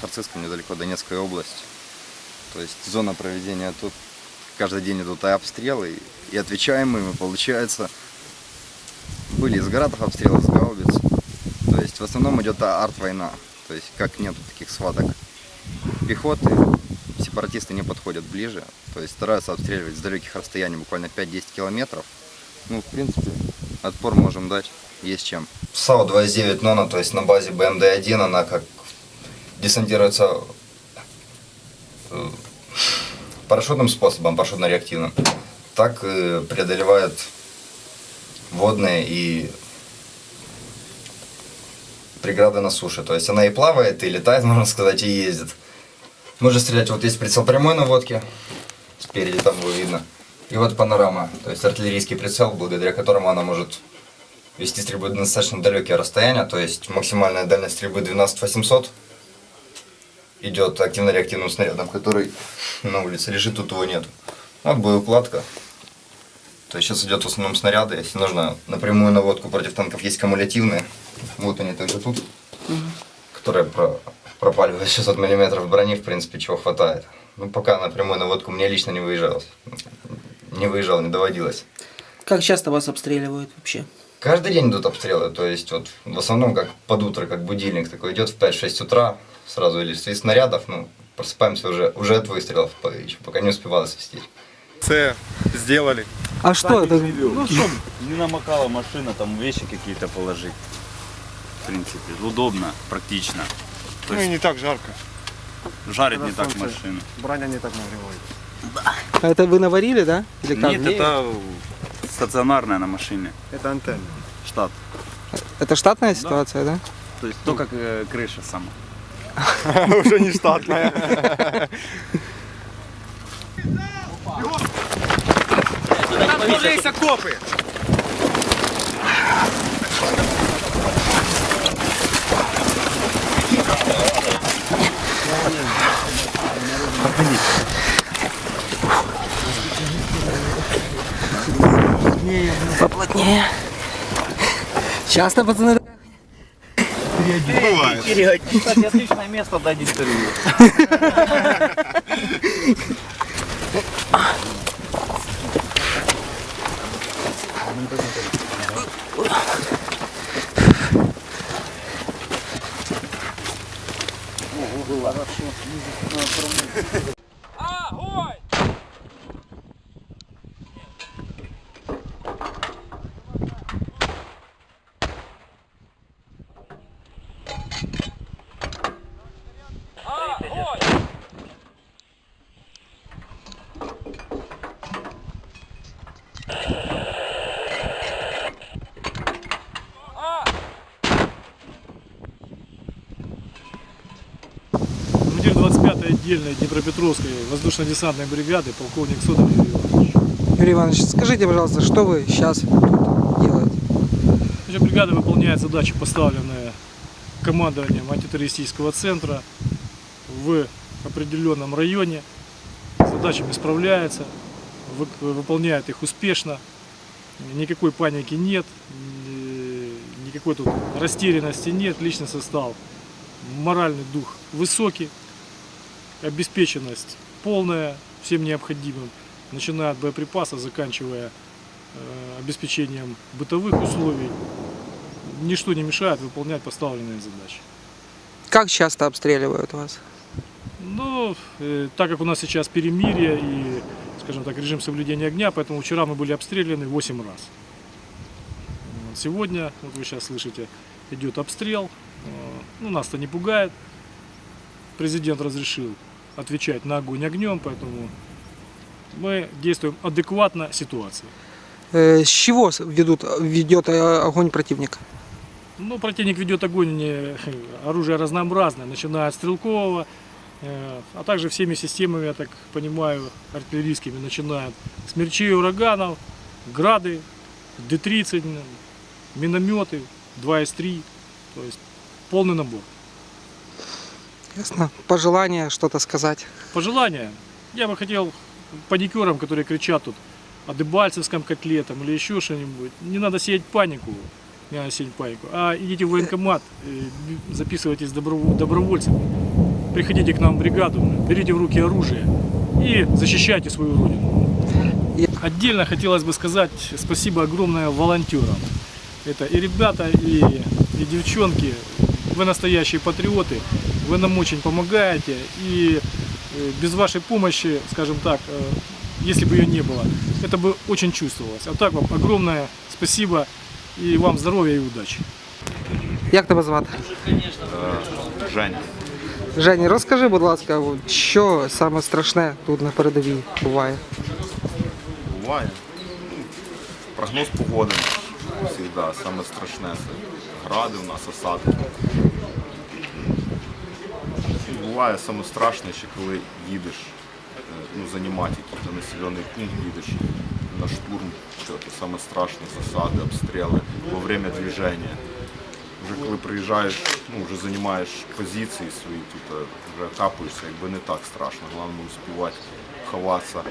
рядом с Харциском, недалеко Донецкая область. То есть зона проведения тут каждый день идут и обстрелы, и отвечаем им, и получается. Были из градов обстрелы, с гаубиц. То есть в основном идет арт-война. То есть как нету таких схваток пехоты, сепаратисты не подходят ближе. То есть стараются обстреливать с далеких расстояний, буквально 5-10 километров. Ну, в принципе, отпор можем дать, есть чем. САУ-29 НОНА, то есть на базе БМД-1, она как десантируется э, парашютным способом, парашютно-реактивным, так и преодолевает водные и преграды на суше. То есть она и плавает, и летает, можно сказать, и ездит. Можно стрелять, вот есть прицел прямой наводки, спереди там его видно. И вот панорама, то есть артиллерийский прицел, благодаря которому она может вести стрельбу на достаточно далекие расстояния, то есть максимальная дальность стрельбы 12800 идет активно-реактивным снарядом, который на улице лежит, тут его нет. Вот боеукладка. То есть сейчас идет в основном снаряды, если нужно напрямую наводку против танков есть кумулятивные. Вот они также тут, которые про, пропаливают 600 мм брони, в принципе, чего хватает. Ну, пока на прямую наводку мне лично не выезжалось. Не выезжал, не доводилось. Как часто вас обстреливают вообще? Каждый день идут обстрелы, то есть вот в основном как под утро, как будильник такой идет в 5-6 утра, сразу или из снарядов, ну, просыпаемся уже, уже от выстрелов, еще пока не успевало свистеть. Це сделали. А что это? Ну, чтобы не намокала машина, там вещи какие-то положить. В принципе, удобно, практично. То Ну и не так жарко. жарить не Когда так солнце. машину. Броня не так нагревает. А Это вы наварили, да? Или как? Нет, это стационарная на машине. Это антенна. Штат. Это штатная ситуация, да? То есть то, как э, крыша сама. Уже не штатная. Поплотнее. Часто, пацаны? Кстати, отличное место дать интервью. командир 25-й отдельной Днепропетровской воздушно-десантной бригады, полковник Содор Юрий Иванович. Юрий Иванович, скажите, пожалуйста, что вы сейчас делаете? Бригада выполняет задачи, поставленные командованием антитеррористического центра в определенном районе. Задачами справляется, вы- выполняет их успешно. Никакой паники нет, никакой тут растерянности нет, личный состав, моральный дух высокий, обеспеченность полная всем необходимым, начиная от боеприпасов, заканчивая э, обеспечением бытовых условий. Ничто не мешает выполнять поставленные задачи. Как часто обстреливают вас? Ну, э, так как у нас сейчас перемирие и, скажем так, режим соблюдения огня, поэтому вчера мы были обстреляны 8 раз. Вот Сегодня, вот вы сейчас слышите, идет обстрел. Э, Ну, нас-то не пугает. Президент разрешил отвечать на огонь огнем, поэтому мы действуем адекватно ситуации. Э, С чего ведут, ведет э, огонь противника? Ну, противник ведет огонь, не, оружие разнообразное, начиная от стрелкового, э, а также всеми системами, я так понимаю, артиллерийскими, начиная от смерчей, ураганов, грады, Д-30, минометы, 2С3, то есть полный набор. Ясно. Пожелание что-то сказать? Пожелания. Я бы хотел паникерам, которые кричат тут о Дебальцевском котле там, или еще что-нибудь, не надо сеять панику, не надо сеять панику, а идите в военкомат, записывайтесь добро- добровольцами, приходите к нам в бригаду, берите в руки оружие и защищайте свою родину. Отдельно хотелось бы сказать спасибо огромное волонтерам. Это и ребята, и, и девчонки. Вы настоящие патриоты, вы нам очень помогаете. И э, без вашей помощи, скажем так, э, если бы ее не было, это бы очень чувствовалось. А так вам огромное спасибо и вам здоровья и удачи. Як тебе звати? Женя. Жені, розкажи, будь ласка, от що саме страшне тут на передовій буває? Буває. Ну, Прогноз погоди завжди саме страшне. Це гради у нас осади. Буває саме страшне, ще коли їдеш, е, ну, займати якийсь населений пункт, їдеш на штурм, що це саме страшне, засади, обстріли во время движення. Вже коли приїжджаєш, ну, вже займаєш позиції свої, тут е, вже капаєшся, якби не так страшно. Головне успівати ховатися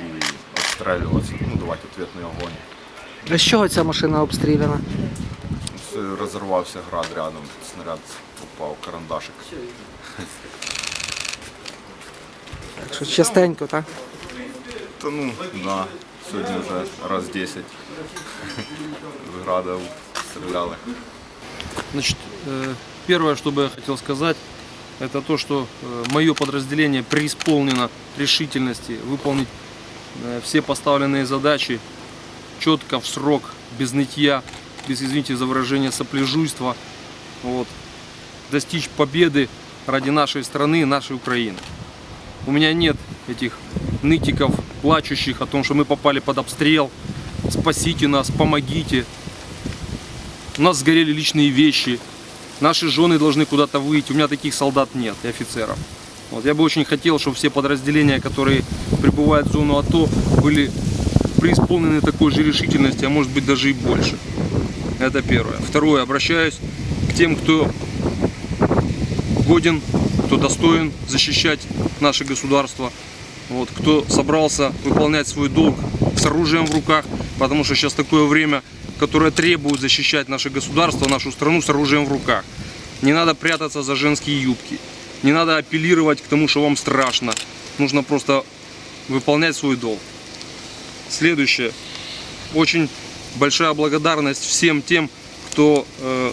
і обстрілюватися, ну, давати відповідний огонь. З чого ця машина обстріляна? Розірвався град рядом, снаряд попав, карандашик. Так що частенько, так? Та ну, да, сьогодні вже раз 10 з града стріляли. Значит, э, первое, что бы я хотел сказать, это то, что мое подразделение преисполнено решительности выполнить э, все поставленные задачи четко, в срок, без нытья, без, извините за выражение, сопляжуйства, вот, достичь победы ради нашей страны, нашей Украины. У меня нет этих нытиков, плачущих о том, что мы попали под обстрел, спасите нас, помогите. У нас сгорели личные вещи, наши жены должны куда-то выйти. У меня таких солдат нет и офицеров. Вот, я бы очень хотел, чтобы все подразделения, которые прибывают в зону АТО, были преисполнены такой же решительности, а может быть даже и больше. Это первое. Второе, обращаюсь к тем, кто годен, кто достоин защищать наше государство, вот, кто собрался выполнять свой долг с оружием в руках, потому что сейчас такое время, которое требует защищать наше государство, нашу страну с оружием в руках. Не надо прятаться за женские юбки, не надо апеллировать к тому, что вам страшно. Нужно просто выполнять свой долг. Следующее. Очень большая благодарность всем тем, кто э,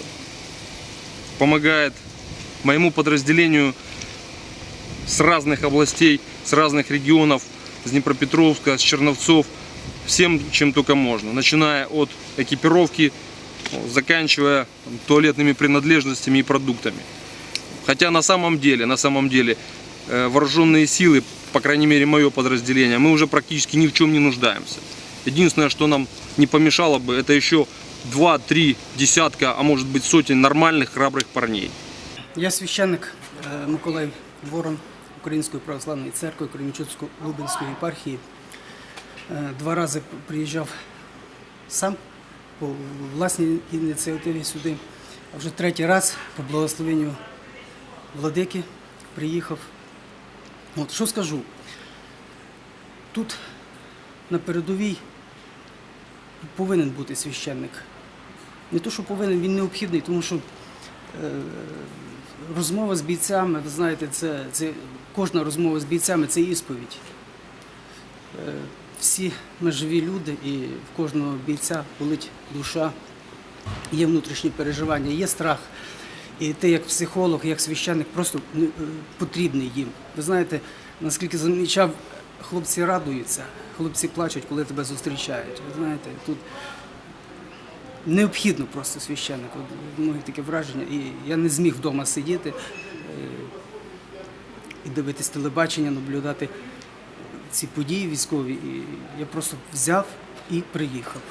помогает моему подразделению с разных областей, с разных регионов, с Днепропетровска, с Черновцов, всем, чем только можно, начиная от экипировки, заканчивая туалетными принадлежностями и продуктами. Хотя на самом деле, на самом деле, э, вооруженные силы, по крайней мере мое подразделение, мы уже практически ни в чем не нуждаемся. Единственное, что нам не помешало бы, это еще два-три десятка, а может быть сотен нормальных, храбрых парней. Я священник е, Миколай Ворон Української православної церкви Кремічуцько-Лубенської єпархії. Е, Два рази приїжджав сам по власній ініціативі сюди, а вже третій раз по благословенню владики приїхав. От що скажу? Тут на передовій повинен бути священник. Не то, що повинен, він необхідний, тому що е, розмова з бійцями, ви знаєте, це, це кожна розмова з бійцями це ісповідь. Е, Всі ми живі люди, і в кожного бійця болить душа, є внутрішні переживання, є страх. І ти як психолог, як священник просто е, потрібний їм. Ви знаєте, наскільки замічав, хлопці радуються, хлопці плачуть, коли тебе зустрічають. Ви знаєте, тут необхідно просто священнику. Моє таке враження. І я не зміг вдома сидіти е, і дивитись телебачення, наблюдати ці події військові. І я просто взяв і приїхав.